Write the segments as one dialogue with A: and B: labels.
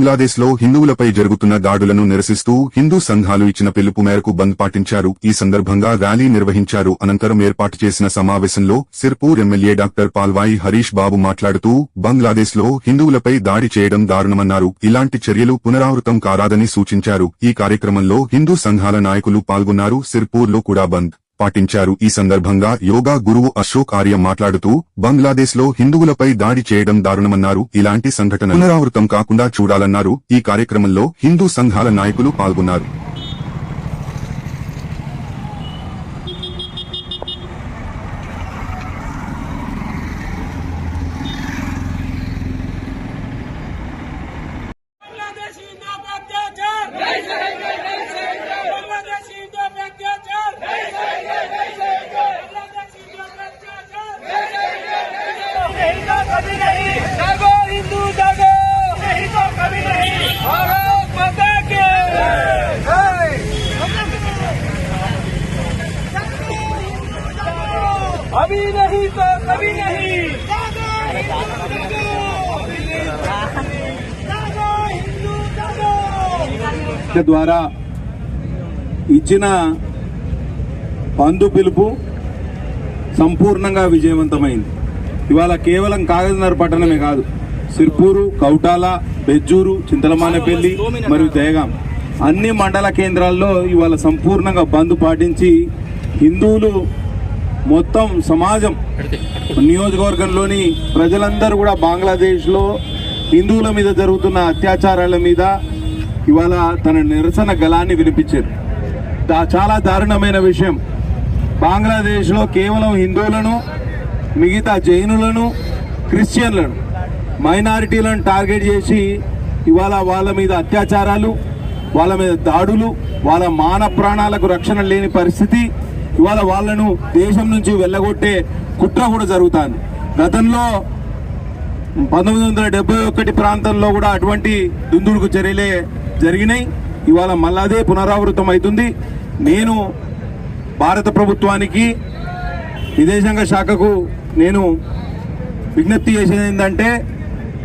A: బంగ్లాదేశ్లో హిందువులపై జరుగుతున్న దాడులను నిరసిస్తూ హిందూ సంఘాలు ఇచ్చిన పిలుపు మేరకు బంద్ పాటించారు. ఈ సందర్భంగా ర్యాలీ నిర్వహించారు. అనంతరం ఏర్పాటు చేసిన సమావేశంలో సిర్పూర్ ఎమ్మెల్యే డాక్టర్ పాల్వాయి హరీష్ బాబు మాట్లాడుతూ బంగ్లాదేశ్లో హిందువులపై దాడి చేయడం దారుణమన్నారు. ఇలాంటి చర్యలు పునరావృతం కారాదని సూచించారు. ఈ కార్యక్రమంలో హిందూ సంఘాల నాయకులు పాల్గొన్నారు. సిర్పూర్లో కూడా బంద్ పాటించారు. ఈ సందర్భంగా యోగా గురువు అశోక్ ఆర్య మాట్లాడుతూ బంగ్లాదేశ్లో హిందువులపై దాడి చేయడం దారుణమన్నారు. ఇలాంటి సంఘటన పునరావృతం కాకుండా చూడాలన్నారు. ఈ కార్యక్రమంలో హిందూ సంఘాల నాయకులు పాల్గొన్నారు.
B: अभी नहीं तो कभी नहीं जागो हिंदू जागो
C: ద్వారా ఇచ్చిన పందు పిలుపు సంపూర్ణంగా విజయవంతమైంది ఇవాళ కేవలం కాగజనగర్ పట్టణమే కాదు సిర్పూరు కౌటాల బెజ్జూరు చింతలమానపల్లి మరియు దయగాం అన్ని మండల కేంద్రాల్లో ఇవాళ సంపూర్ణంగా బంద్ పాటించి హిందువులు మొత్తం సమాజం నియోజకవర్గంలోని ప్రజలందరూ కూడా బంగ్లాదేశ్లో హిందువుల మీద జరుగుతున్న అత్యాచారాల మీద ఇవాళ తన నిరసన గలాన్ని వినిపించారు. చాలా దారుణమైన విషయం. బంగ్లాదేశ్లో కేవలం హిందువులను మిగతా జైనులను క్రిస్టియన్లను మైనారిటీలను టార్గెట్ చేసి ఇవాళ వాళ్ళ మీద అత్యాచారాలు వాళ్ళ మీద దాడులు వాళ్ళ మాన ప్రాణాలకు రక్షణ లేని పరిస్థితి ఇవాళ వాళ్ళను దేశం నుంచి వెళ్ళగొట్టే కుట్ర కూడా జరుగుతుంది. గతంలో పంతొమ్మిది వందల డెబ్బై ఒకటి ప్రాంతంలో కూడా అటువంటి దుందుడుకు చర్యలే జరిగినాయి. ఇవాళ మళ్ళా అదే పునరావృతం అవుతుంది. నేను భారత ప్రభుత్వానికి విదేశాంగ శాఖకు నేను విజ్ఞప్తి చేసేది ఏంటంటే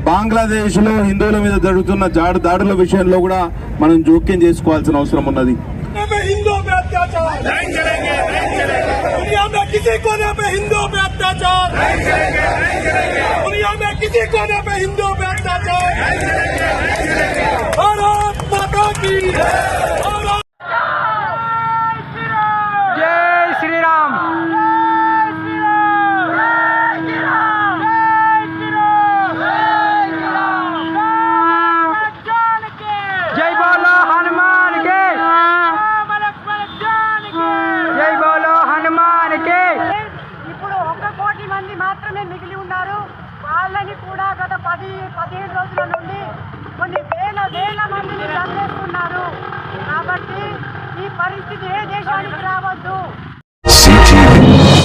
C: బంగ్లాదేశ్లో హిందువుల మీద జరుగుతున్న జాడు దాడుల విషయంలో కూడా మనం జోక్యం చేసుకోవాల్సిన అవసరం ఉన్నది.
B: में
D: మాత్రమే మిగిలి ఉన్నారు. వాళ్ళని కూడా గత పది పదిహేను రోజుల నుండి కొన్ని వేల వేల మందిని చంపేస్తున్నారు. కాబట్టి ఈ పరిస్థితి ఏ దేశానికి రావద్దు.